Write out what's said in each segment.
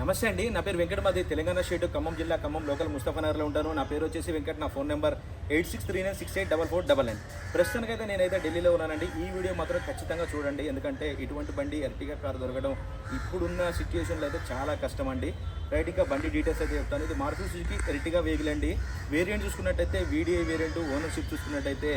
నమస్తే అండి నా పేరు వెంకట మాది తెలంగాణ స్టేట్ ఖమ్మం జిల్లా ఖమ్మం లోకల్ ముస్తఫానగర్లో ఉంటాను. నా పేరు వచ్చేసి వెంకట నా phone number eight six three nine six eight double four double nine. ప్రస్తుతానికైతే నేనైతే ఢిల్లీలో ఉన్నానండి. ఈ వీడియో మాత్రం ఖచ్చితంగా చూడండి ఎందుకంటే ఇటువంటి బండి ఎర్టిగా కార్ దొరకడం ఇప్పుడున్న సిచ్యువేషన్లో అయితే చాలా కష్టం అండి. రైట్ ఇంకా బండి డీటెయిల్స్ అయితే చెప్తాను. ఇది మారుతి సుజుకి ఎర్టిగా వెహికల్ అండి. వేరియంట్ చూసుకున్నట్టయితే వీడిఐ వేరియంట్ ఓనర్షిప్ చూసుకున్నట్టయితే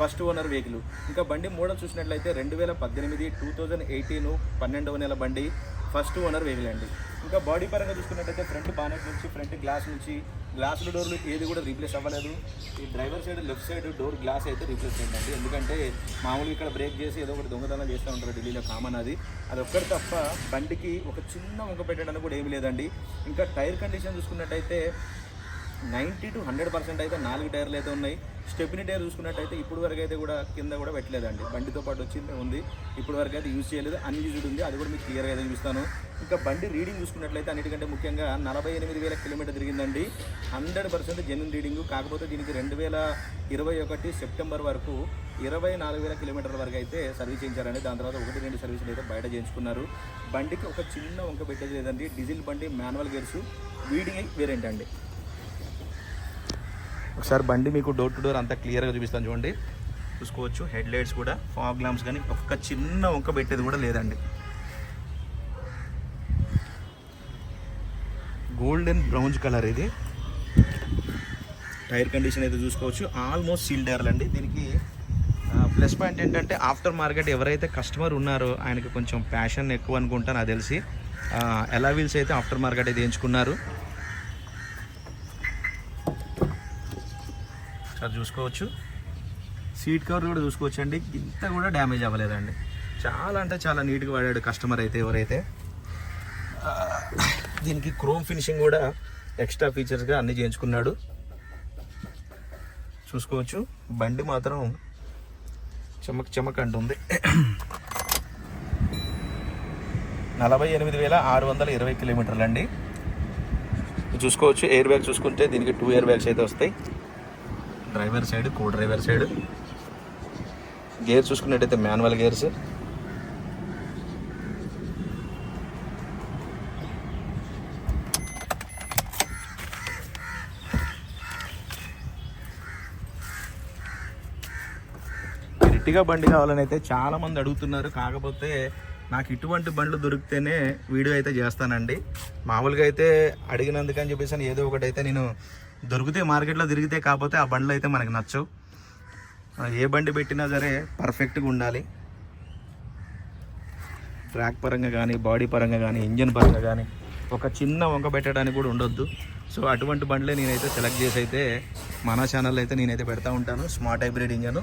ఫస్ట్ ఓనర్ వెహికల్. ఇంకా బండి మోడల్ చూసినట్లయితే రెండు వేల పద్దెనిమిది టూ థౌజండ్ ఎయిటీన్ పన్నెండవ నెల బండి. ఫస్ట్ ఓనర్ వేవిలండి. ఇంకా బాడీ పరంగా చూసుకున్నట్టయితే ఫ్రంట్ బానెట్ నుంచి ఫ్రంట్ గ్లాస్ నుంచి గ్లాసులు డోర్లు ఏది కూడా రీప్లేస్ అవ్వలేదు. ఈ driver side left side door glass అయితే రీప్లేస్ అయిందండి ఎందుకంటే మామూలుగా ఇక్కడ బ్రేక్ చేసి ఏదో ఒకటి దొంగతనం చేస్తూ ఉంటారు ఢిల్లీలో కామన్ అది. అది ఒక్కటి తప్ప బండికి ఒక చిన్న వంక పెట్టడానికి కూడా ఏమీ లేదండి. ఇంకా టైర్ కండిషన్ చూసుకున్నట్టయితే నైంటీ టు హండ్రెడ్ పర్సెంట్ అయితే నాలుగు టైర్లు అయితే ఉన్నాయి. స్టెప్ని టైర్ చూసుకున్నట్టయితే ఇప్పుడు వరకు అయితే కూడా కింద కూడా పెట్టలేదండి. బండితో పాటు వచ్చింది ఉంది. ఇప్పుడు వరకు అయితే యూజ్ చేయలేదు. అన్యూజ్డ్ ఉంది. అది కూడా మీకు క్లియర్గా అయితే చూస్తాను ఇంకా బండి రీడింగ్ చూసుకున్నట్లయితే అన్నిటికంటే ముఖ్యంగా నలభై ఎనిమిది వేల కిలోమీటర్ తిరిగిందండి. హండ్రెడ్ పర్సెంట్ జెన్యున్ రీడింగ్ కాకపోతే దీనికి రెండు వేల ఇరవై ఒకటి సెప్టెంబర్ వరకు ఇరవై నాలుగు వేల కిలోమీటర్ల వరకు అయితే సర్వీస్ చేయించారండి. దాని తర్వాత ఒకటి రెండు సర్వీసులు అయితే బయట చేయించుకున్నారు. బండికి ఒక చిన్న వంక పెట్టేది లేదండి. డీజిల్ బండి మాన్యువల్ గేర్స్ వీడింగ్ వేరేంటండి ఒకసారి బండి మీకు డోర్ టు డోర్ అంతా క్లియర్గా చూపిస్తాను చూడండి. చూసుకోవచ్చు హెడ్ లైట్స్ కూడా ఫాగ్ లాంప్స్ కానీ ఒక్క చిన్న వంక పెట్టేది కూడా లేదండి. గోల్డెన్ బ్రౌన్స్ కలర్ ఇది. టైర్ కండిషన్ అయితే చూసుకోవచ్చు. ఆల్మోస్ట్ సీల్ టైర్లు అండి దీనికి ప్లస్ పాయింట్ ఏంటంటే ఆఫ్టర్ మార్కెట్ ఎవరైతే కస్టమర్ ఉన్నారో ఆయనకి కొంచెం ప్యాషన్ ఎక్కువ అనుకుంటా నాకు తెలిసి. ఎలా వీల్స్ అయితే ఆఫ్టర్ మార్కెట్ అయితే ఎంచుకున్నారు. సార్ చూసుకోవచ్చు. సీట్ కవర్ కూడా చూసుకోవచ్చు అండి ఇంత కూడా డ్యామేజ్ అవ్వలేదండి. చాలా అంటే చాలా నీట్గా వాడాడు కస్టమర్ అయితే ఎవరైతే. దీనికి క్రోమ్ ఫినిషింగ్ కూడా ఎక్స్ట్రా ఫీచర్స్గా అన్ని చేయించుకున్నాడు. చూసుకోవచ్చు. బండి మాత్రం చెమక్ చెమక్ అంటుంది. నలభై ఎనిమిది వేల ఆరు వందల ఇరవై కిలోమీటర్లు అండి. చూసుకోవచ్చు. ఎయిర్ బ్యాగ్ చూసుకుంటే దీనికి టూ ఎయిర్ బ్యాగ్స్ అయితే వస్తాయి. Driver side co driver side. Gear చూసుకున్నట్టయితే మాన్యువల్ గేర్స్. ఇట్టిగా బండి కావాలని అయితే చాలా మంది అడుగుతున్నారు. కాకపోతే నాకు ఇటువంటి బండ్లు దొరికితేనే వీడియో అయితే చేస్తానండి. మామూలుగా అయితే అడిగినందుకని చెప్పేసి ఏదో ఒకటి అయితే నేను దొరికితే మార్కెట్లో తిరిగితే కాకపోతే ఆ బండ్లు అయితే మనకు నచ్చవు. ఏ బండి పెట్టినా సరే పర్ఫెక్ట్గా ఉండాలి. ట్రాక్ పరంగా కానీ బాడీ పరంగా కానీ ఇంజన్ పరంగా కానీ ఒక చిన్న వంక పెట్టడానికి కూడా ఉండొద్దు. సో అటువంటి బండ్లే నేనైతే సెలెక్ట్ చేసి అయితే మన ఛానల్ అయితే నేనైతే పెడతా ఉంటాను. Smart hybrid engine.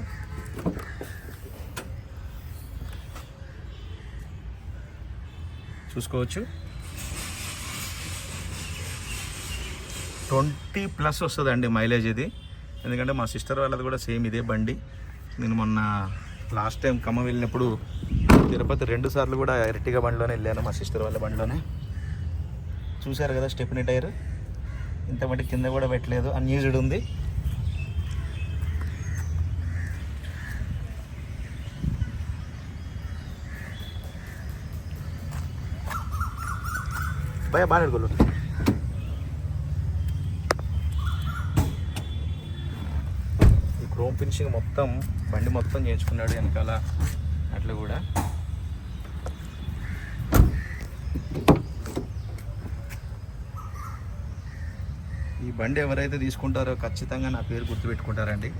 చూసుకోవచ్చు. ట్వంటీ ప్లస్ వస్తుందండి మైలేజ్ ఇది. ఎందుకంటే మా సిస్టర్ వాళ్ళది కూడా సేమ్ ఇదే బండి. నేను మొన్న లాస్ట్ టైం ఖమ్మం వెళ్ళినప్పుడు తిరుపతి రెండు సార్లు కూడా ఎర్టిగా బండిలోనే వెళ్ళాను మా సిస్టర్ వాళ్ళ బండిలోనే. చూశారు కదా స్టెప్ని టైర్? ఇంత మట్టి కింద కూడా పెట్టలేదు. అన్యూజ్డ్ ఉంది. భయ బాగా నడుకోలేదు క్రోమ్ ఫినిషింగ్ మొత్తం బండి మొత్తం చేయించుకున్నాడు వెనకాల. అట్లా కూడా. ఈ బండి ఎవరైతే తీసుకుంటారో ఖచ్చితంగా నా పేరు గుర్తుపెట్టుకుంటారండి.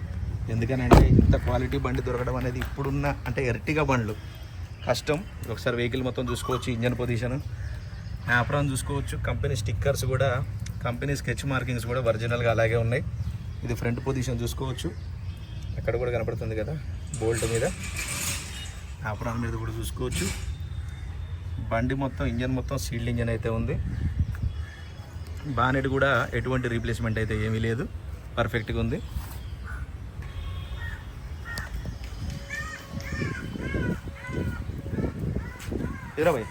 ఎందుకనంటే ఇంత క్వాలిటీ బండి దొరకడం అనేది ఇప్పుడున్న అంటే ఎర్టిగా బండ్లు. కష్టం. ఒకసారి వెహికల్ మొత్తం చూసుకోవచ్చు ఇంజన్ పొజిషన్ యాప్రాన్ చూసుకోవచ్చు. కంపెనీ స్టిక్కర్స్ కూడా కంపెనీ స్కెచ్ మార్కింగ్స్ కూడా ఒరిజినల్గా అలాగే ఉన్నాయి. ఇది ఫ్రంట్ పొజిషన్ చూసుకోవచ్చు. అక్కడ కూడా కనపడుతుంది కదా బోల్ట్ మీద. ఆపరాల మీద కూడా చూసుకోవచ్చు. బండి మొత్తం ఇంజన్ మొత్తం సీల్డ్ ఇంజన్ అయితే ఉంది. బానెట్ కూడా ఎటువంటి రీప్లేస్మెంట్ అయితే ఏమీ లేదు. పర్ఫెక్ట్గా ఉంది. ఇరవై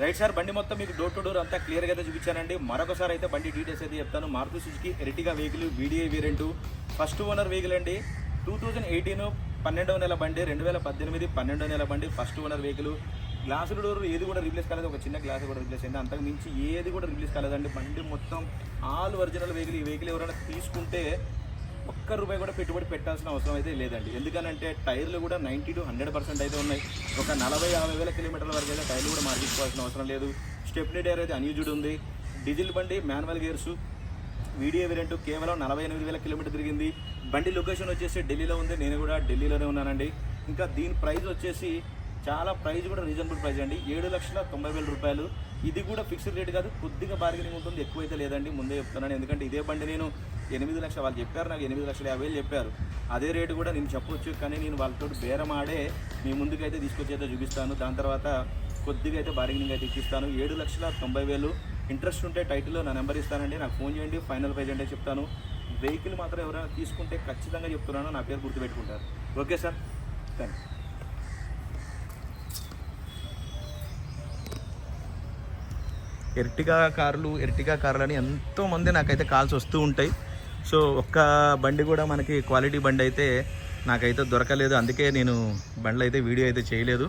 రైట్ సార్ బండి మొత్తం మీకు డోర్ టు డోర్ అంతా క్లియర్గా అయితే చూపించానండి. మరొకసారి అయితే బండి డీటెయిల్స్ అయితే చెప్తాను. Maruti Suzuki Ertiga vehicle VDI variant first owner vehicle అండి. టూ థౌజండ్ ఎయిటీన్ పన్నెండవ నెల బండి రెండు వేల పద్దెనిమిది పన్నెండవ నెల బండి ఫస్ట్ ఓనర్ వెహికల్ గ్లాసులు డోర్ ఏది కూడా రిప్లేస్ కాలేదు. ఒక చిన్న గ్లాస్ కూడా రిప్లేస్ అయింది. అంతకు మించి ఏది కూడా రిప్లేస్ కాలేదండి. బండి మొత్తం ఆల్ ఒరిజినల్ వెహికల్ ఈ వెహికల్ ఎవరైనా తీసుకుంటే ఒక్క రూపాయి కూడా పెట్టుబడి పెట్టాల్సిన అవసరం అయితే లేదండి. ఎందుకనంటే టైర్లు కూడా నైంటీ టు హండ్రెడ్ పర్సెంట్ అయితే ఉన్నాయి. ఒక నలభై యాభై వేల కిలోమీటర్ల వరకు అయితే టైర్లు కూడా మార్చుకోవాల్సిన అవసరం లేదు. స్టెప్నీ టైర్ అయితే అన్యూజ్డ్ ఉంది. డీజిల్ బండి మాన్యువల్ గేర్స్ వీడియో వేరియంట్ కేవలం నలభై ఎనిమిది వేల కిలోమీటర్ తిరిగింది. బండి లొకేషన్ వచ్చేసి ఢిల్లీలో ఉంది. నేను కూడా ఢిల్లీలోనే ఉన్నానండి. ఇంకా దీని ప్రైస్ వచ్చేసి చాలా ప్రైస్ కూడా రీజనబుల్ ప్రైస్ అండి. ఏడు లక్షల తొంభై వేల రూపాయలు. ఇది కూడా ఫిక్స్డ్ రేట్ కాదు కొద్దిగా బార్గెనింగ్ ఉంటుంది ఎక్కువైతే లేదండి ముందే చెప్తున్నాను. ఎందుకంటే ఇదే బండి నేను ఎనిమిది లక్షలు వాళ్ళు చెప్పారు నాకు ఎనిమిది లక్షల యాభై వేలు చెప్పారు. అదే రేటు కూడా నేను చెప్పొచ్చు కానీ నేను వాళ్ళతో బేరమాడే మీ ముందుకైతే తీసుకొచ్చేదో చూపిస్తాను. దాని తర్వాత కొద్దిగా అయితే బార్గెనింగ్ అయితే ఇప్పిస్తాను. ఏడు లక్షల తొంభై వేలు. ఇంట్రెస్ట్ ఉంటే టైటిల్లో నా నెంబర్ ఇస్తానండి నాకు ఫోన్ చేయండి ఫైనల్ ప్రైజ్ అంటే చెప్తాను. వెహికల్ మాత్రం ఎవరైనా తీసుకుంటే ఖచ్చితంగా చెప్తున్నాను నా పేరు గుర్తుపెట్టుకుంటారు. ఓకే సార్ థ్యాంక్ ఎర్టిగా కార్లు ఎర్టిగా కార్లు అని ఎంతోమంది నాకైతే కాల్స్ వస్తూ ఉంటాయి. సో ఒక్క బండి కూడా మనకి క్వాలిటీ బండి అయితే నాకైతే దొరకలేదు. అందుకే నేను బండ్లు అయితే వీడియో అయితే చేయలేదు.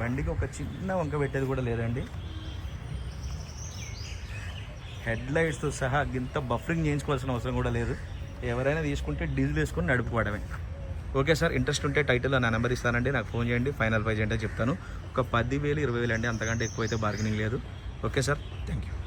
బండికి ఒక చిన్న వంక పెట్టేది కూడా లేదండి. హెడ్ లైట్స్తో సహా ఇంత బఫరింగ్ చేయించుకోవాల్సిన అవసరం కూడా లేదు. ఎవరైనా తీసుకుంటే డీజిల్ వేసుకొని నడుపుకోవడమే. ఓకే సార్ ఇంట్రెస్ట్ ఉంటే టైటిల్లో నా నెంబర్ ఇస్తానండి నాకు ఫోన్ చేయండి ఫైనల్ ప్రైజ్ అంటే చెప్తాను. ఒక పది వేలు ఇరవై వేలు అండి అంతకంటే ఎక్కువ అయితే బార్గెనింగ్ లేదు. Okay sir thank you